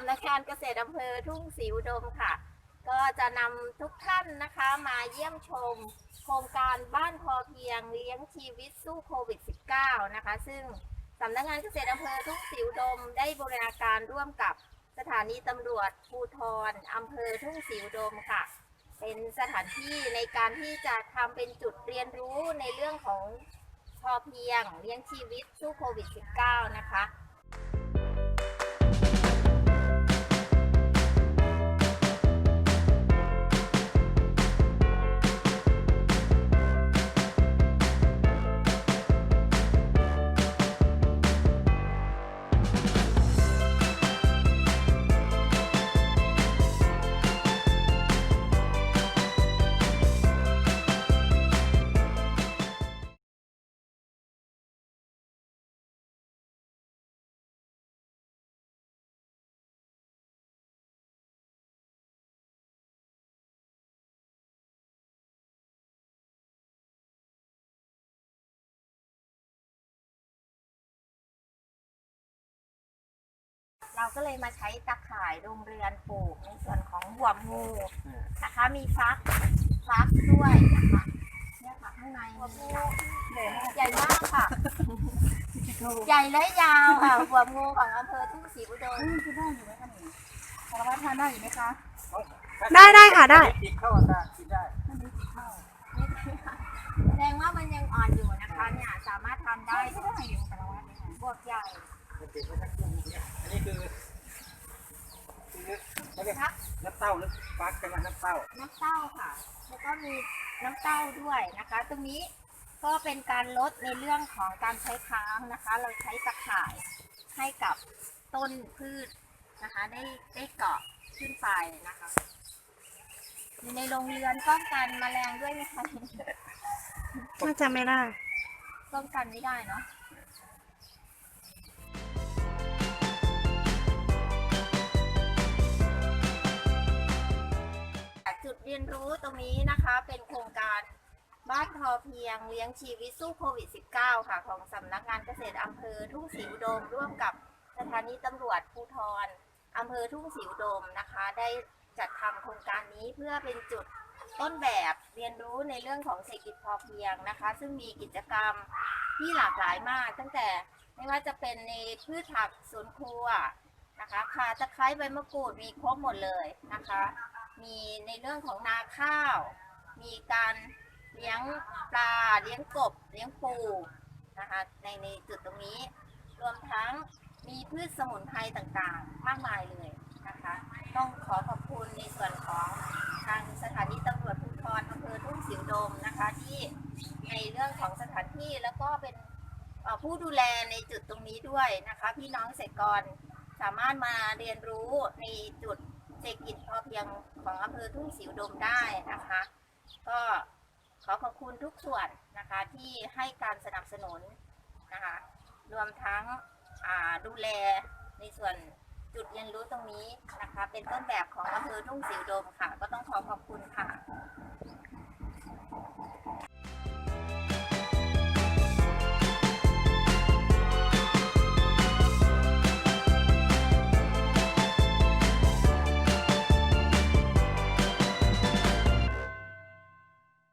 ำนักงานเกษตรอำเภอทุ่งศรีอุดมค่ะ ก็จะนำทุกท่านนะคะมาเยี่ยมชม โครงการบ้านพอเพียงเลี้ยงชีวิตสู้โควิด -19 นะคะ ซึ่งสำนักงานเกษตรอำเภอทุ่งศรีอุดม ได้บรณาการร่วมกับสถานีตำรวจภูธรอำเภอทุ่งศรีอุดมค่ะ เป็นสถานที่ในการที่จะทำเป็นจุดเรียนรู้ในเรื่องของพอเพียงเลี้ยงชีวิตสู้โควิด -19 นะคะ เราก็เลยมาใช้ตะข่ายโรงเรือนปลูกในส่วนของหัวงูนะคะ มีฟักฟักด้วยนะคะเนี่ยค่ะข้างในมีใหญ่มากค่ะ ใหญ่และยาวค่ะหัวงูของอำเภอทุ่งศรีอุดมคือได้อยู่ไหมคะนี่สารวัตรทานได้อยู่ไหมคะได้ได้ค่ะได้ติดเข้าได้กินได้ท่านนี้ติดข้าวแสดงว่ามันยังอ่อนอยู่นะคะเนี่ยสามารถทำได้ได้ก็ได้อยู่สารวัตรเนี่ยค่ะบวกใหญ่ันติดไว้สักครึ่งเนี่ยอันนี้คือคือเขาเรียกพักน้ำเต้าหรือฟักกันน้ำเต้า น้ำเต้าค่ะ แล้วก็มีน้ำเต้าด้วยนะคะ ตรงนี้ก็เป็นการลดในเรื่องของการใช้ค้างนะคะ เราใช้ตะข่ายให้กับต้นพืชนะคะ ได้ได้เกาะขึ้นไปนะคะอยู่ในโรงเรือนป้องกันแมลงด้วยไหมคะน่าจะไม่ได้ ป้องกันไม่ได้เนาะ รียนรู้ตรงนี้นะคะเป็นโครงการบ้านพอเพียงเลี้ยงชีวิตสู้โควิด -19 ค่ะ ของสำนักงานเกษตรอำเภอทุ่งศรีอุดม ร่วมกับสถานีตำรวจภูธรอำเภอทุ่งศรีอุดมนะคะ ได้จัดทำโครงการนี้เพื่อเป็นจุดต้นแบบเรียนรู้ในเรื่องของเศรษฐกิจพอเพียงนะคะ ซึ่งมีกิจกรรมที่หลากหลายมาก ตั้งแต่ไม่ว่าจะเป็นในพืชผักสวนครัวนะคะข่าตะไคร้ใบมะกรูดมีครบหมดเลยนะคะ มีในเรื่องของนาข้าว มีการเลี้ยงปลา เลี้ยงกบ เลี้ยงปูนะคะในในจุดตรงนี้ รวมทั้งมีพืชสมุนไพรต่างๆ มากมายเลยนะคะ ต้องขอขอบคุณในส่วนของทางสถานีตำรวจภูธรอำเภอทุ่งสิวดมนะคะที่ในเรื่องของสถานที่แล้วก็เป็นผู้ดูแลในจุดตรงนี้ด้วยนะคะ พี่น้องเกษตรกรสามารถมาเรียนรู้ในจุด ศรษฐกิจพอเพียงของอำเภอทุ่งสิวดมได้นะคะ ก็ขอขอบคุณทุกส่วนนะคะที่ให้การสนับสนุนนะคะรวมทั้งดูแลในส่วนจุดเรียนรู้ตรงนี้นะคะ เป็นต้นแบบของอำเภอทุ่งสิวดมค่ะ ก็ต้องขอขอบคุณค่ะ